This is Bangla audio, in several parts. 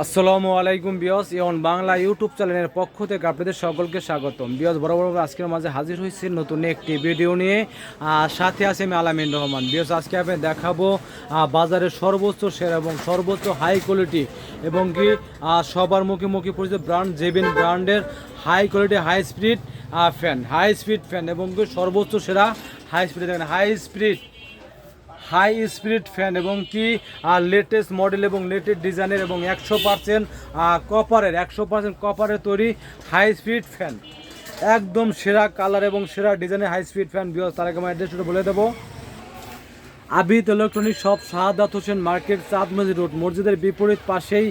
আসসালামু আলাইকুম বিয়স, ইয়ন বাংলা ইউটিউব চ্যানেলের পক্ষ থেকে আপনাদের সকলকে স্বাগতম। বিয়স, বড় বড় আজকের মাঝে হাজির হয়েছি নতুন একটি ভিডিও নিয়ে। সাথে আছে আমি আলামিন রহমান। বিয়স, আজকে আমি দেখাবো বাজারের সর্বোচ্চ সেরা এবং সর্বোচ্চ হাই কোয়ালিটি এবং কি সবার মুখে মুখে পরিচিত ব্র্যান্ড, জেবিন ব্র্যান্ডের high quality high speed fan. High speed fan এবং কি সর্বোচ্চ সেরা high speed. High speed high speed fan এবং কি লেটেস্ট মডেল এবং লেটেস্ট ডিজাইনের এবং একশো পার্সেন্ট কপারের একশো পার্সেন্ট কপারের তৈরি হাই স্পিড ফ্যান। একদম সেরা কালার এবং সেরা ডিজাইনের হাই স্পিড ফ্যান বিয়স তার আগে আমার অ্যাড্রেসটা বলে দেবো। Abid electronic shop Shahadat Hossain market Chand Masjid road মসজিদের বিপরীত পাশেই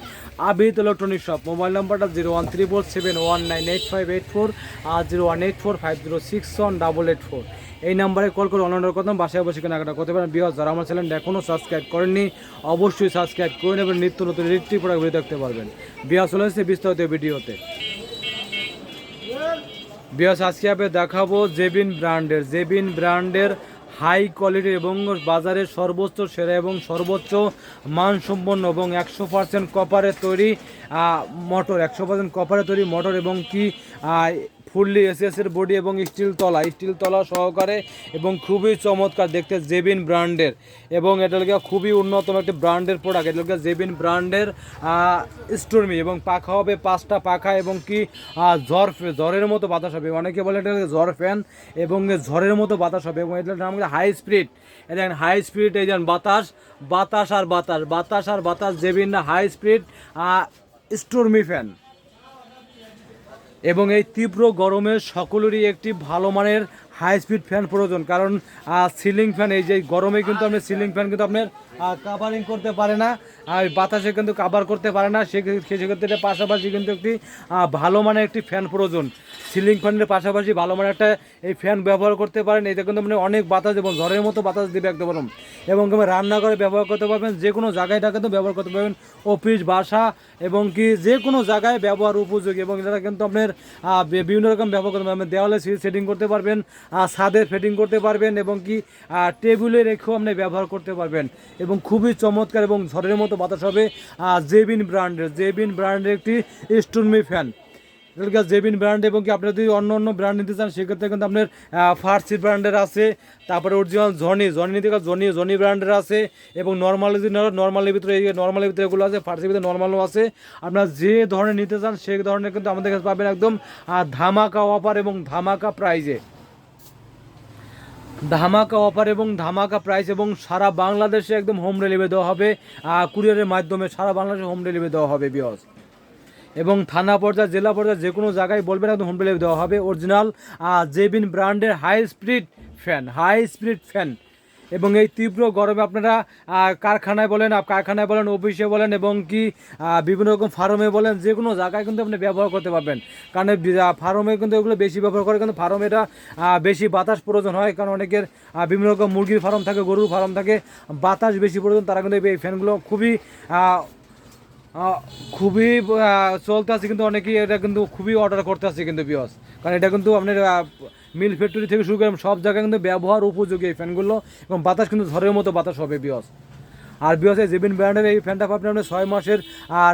আবিদ ইলেকট্রনিক শপ মোবাইল নাম্বারটা zero one three four seven one nine eight five eight four আর zero one eight four five zero six one double eight four এই নাম্বারে কল করে অনলাইনের কথা বাসায় বসে কেনাকাটা করতে পারেন। বিহার যারা আমার চ্যানেল এখনও সাবস্ক্রাইব করেননি, অবশ্যই সাবস্ক্রাইব করে নেবেন। নিত্য নতুন রিট্রি প্রোডাক্ট ভিডিও দেখতে পারবেন। বিহার চলে এসেছে বিস্তারিত ভিডিওতে। বিয়াস আজকে আমি দেখাবো জেবিন ব্র্যান্ডের। জেবিন ব্র্যান্ডের হাই কোয়ালিটির এবং বাজারের সর্বোচ্চ সেরা এবং সর্বোচ্চ মানসম্পন্ন এবং একশো পার্সেন্ট কপারের তৈরি মোটর একশো পার্সেন্ট কপারের তৈরি মোটর এবং কি ফুললি এসএস এর বডি এবং স্টিল তলা। স্টিল তলা সহকারে এবং খুবই চমৎকার দেখতে জেবিন ব্র্যান্ডের এবং এটা গিয়ে খুবই উন্নতম একটি ব্র্যান্ডের প্রোডাক্ট এটা জেবিন ব্র্যান্ডের স্টোরমি এবং পাখা হবে পাঁচটা পাখা এবং কি ঝড় ঝড়ের মতো বাতাস হবে। অনেকে বলে এটা ঝড় ফ্যান এবং ঝড়ের মতো বাতাস হবে এবং এটার নাম হাই স্পিড এটা হাই স্পিড এই যেন বাতাস বাতাস আর বাতাস বাতাস আর বাতাস জেবিন না হাই স্পিড স্টোরমি ফ্যান এবং এই তীব্র গরমে সকলেরই একটি ভালো মানের হাই স্পিড ফ্যান প্রয়োজন। কারণ সিলিং ফ্যান এই যে গরমে কিন্তু আপনার সিলিং ফ্যান কিন্তু আপনার কাভারিং করতে পারে না। আর বাতাসে কিন্তু কাভার করতে পারে না। সে সেক্ষেত্রে পাশাপাশি কিন্তু একটি ভালো মানের একটি ফ্যান প্রয়োজন। সিলিং ফ্যানের পাশাপাশি ভালো মানের একটা এই ফ্যান ব্যবহার করতে পারেন। এটা কিন্তু মানে অনেক বাতাস এবং ঝড়ের মতো বাতাস দিবে একদম গরম এবং রান্নাঘরে ব্যবহার করতে পারবেন। যে কোনো জায়গায় কিন্তু ব্যবহার করতে পারবেন। অফিস বাসা এবং কি যে কোনো জায়গায় ব্যবহার উপযোগী। এবং এটা কিন্তু আপনার বিভিন্ন রকম ব্যবহার করতে পারবেন। দেওয়ালে সেটিং করতে পারবেন। আহ, ছাদে ফিটিং করতে পারবেন এবং কি টেবিলে রেখেও আপনি ব্যবহার করতে পারবেন। এবং খুবই চমৎকার এবং ঝড়ের মতো বাতাস হবে জেবিন ব্র্যান্ডের জেবিন ব্র্যান্ডের একটি স্টোরমি ফ্যান এটাকে জেবিন ব্র্যান্ড এবং কি আপনি যদি অন্য অন্য ব্র্যান্ড নিতে চান সেক্ষেত্রে কিন্তু আপনার ফার্সি ব্র্যান্ডের আছে তারপরে অরিজিনাল জনি জনি নিতে গেলে জনি জনি ব্র্যান্ডের আছে এবং নর্মাল যদি নর্মালের ভিতরে এই নর্মালের ভিতরে এগুলো আছে ফার্সির ভিতরে নর্মালও আছে। আপনার যে ধরনের নিতে চান সেই ধরনের কিন্তু আমাদের কাছে পাবেন একদম ধামাকা অফার এবং ধামাকা প্রাইজে ধামাকা অফার এবং ধামাকা প্রাইস এবং সারা বাংলাদেশে একদম হোম ডেলিভারি দেওয়া হবে। কুরিয়ারের মাধ্যমে সারা বাংলাদেশে হোম ডেলিভারি দেওয়া হবে বিয়স এবং থানা পর্যায়ে জেলা পর্যায়ে যে কোনো জায়গায় বলবেন একদম হোম ডেলিভারি দেওয়া হবে। অরিজিনাল জেবিন ব্র্যান্ডের high speed fan high speed fan এবং এই তীব্র গরমে আপনারা কারখানায় বলেন কারখানায় বলেন অফিসে বলেন এবং কি বিভিন্ন রকম ফার্মে বলেন, যে কোনো জায়গায় কিন্তু আপনি ব্যবহার করতে পারবেন। কারণ ফার্মে কিন্তু এগুলো বেশি ব্যবহার করে, কিন্তু ফার্মে এটা বেশি বাতাস প্রয়োজন হয়। কারণ অনেকের বিভিন্ন রকম মুরগির ফার্ম থাকে, গরুর ফার্ম থাকে, বাতাস বেশি প্রয়োজন, তারা কিন্তু এই ফ্যানগুলো খুবই খুবই চলতে আছে, কিন্তু অনেকেই এটা কিন্তু খুবই অর্ডার করতে আছে, কিন্তু বিয়স কারণ এটা কিন্তু আপনার মিল ফ্যাক্টরি থেকে শুরু করে সব জায়গায় কিন্তু ব্যবহার উপযোগী এই ফ্যানগুলো এবং বাতাস কিন্তু ঝড়ের মতো বাতাস হবে বিয়স। আর বিয়সে জেবিন ব্র্যান্ডের এই ফ্যানটা পাবেন আপনার ছয় মাসের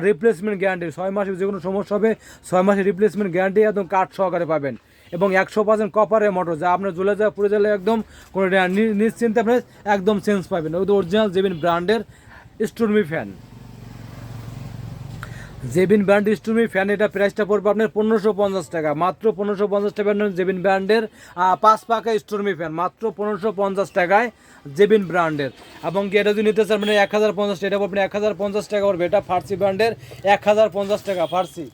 রিপ্লেসমেন্ট গ্যারান্টি ছয় মাসে যে কোনো সমস্যা হবে, ছয় মাসের রিপ্লেসমেন্ট গ্যারান্টি একদম কাঠ সহকারে পাবেন। এবং একশো পার্সেন্ট কপারের মোটর যা আপনার জ্বলে যায়, পুড়ে গেলে একদম কোনো নিশ্চিন্তে আপনি একদম চেঞ্জ পাবেন। ওই অরিজিনাল জেবিন ব্র্যান্ডের stormy fan Jebin brand stormy fan, এটা প্রাইসটা পড়বে আপনার পনেরোশো পঞ্চাশ টাকা। মাত্র পনেরোশো পঞ্চাশ টাকা জেবিন ব্র্যান্ডের পাঁচ পাকা স্টোরমি ফ্যান। মাত্র পনেরোশো পঞ্চাশ টাকায় জেবিন ব্র্যান্ডের। এবং কি এটা যদি নিতে চান মানে এক হাজার পঞ্চাশ, এটা পড়বে এক হাজার পঞ্চাশ টাকা পড়বে। এটা ফার্সি ব্র্যান্ডের, এক হাজার পঞ্চাশ টাকা, ফার্সি।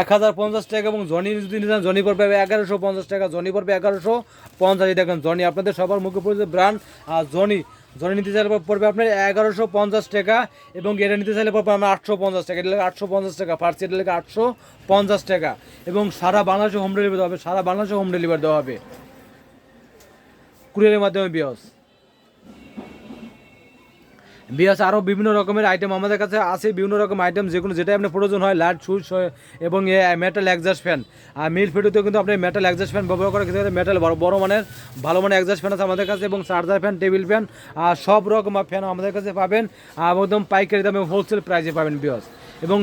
এক হাজার পঞ্চাশ টাকা এবং জনি যদি নিতে চান, জনি পড়বে এগারোশো পঞ্চাশ টাকা, জনি পড়বে এগারোশো পঞ্চাশ। দেখেন, জনি আপনাদের সবার মুখে পড়েছে ব্র্যান্ড, আর জনি জনি নিতে চাইলে পড়বে আপনার এগারোশো পঞ্চাশ টাকা এবং এটা নিতে চাইলে পড়বে আপনার আটশো পঞ্চাশ টাকা। এটা লাগে আটশো পঞ্চাশ টাকা ফার্স্ট এটা লাগে আটশো পঞ্চাশ টাকা এবং সারা বাংলাদেশে হোম ডেলিভারি দেওয়া হবে, সারা বাংলাদেশে হোম ডেলিভারি দেওয়া হবে। কুরিয়ারের মাধ্যমে বিয়স। বিয়াস আরও বিভিন্ন রকমের আইটেম আমাদের কাছে আছে, বিভিন্ন রকম আইটেম যেগুলো যেটা আপনার প্রয়োজন হয়, লাইট সুইচ এবং মেটাল অ্যাডজাস্ট ফ্যান আর মিল ফিডুতেও কিন্তু আপনি মেটাল অ্যাডজাস্ট ফ্যান ব্যবহার করে ক্ষেত্রে মেটাল বড় বড় মানের, ভালো মানের অ্যাডজাস্ট ফ্যান আছে আমাদের কাছে, এবং চার্জার ফ্যান টেবিল ফ্যান আর সব রকম ফ্যান আমাদের কাছে পাবেন একদম পাইকারি দামে হোলসেল প্রাইসে পাবেন, বিয়াস। এবং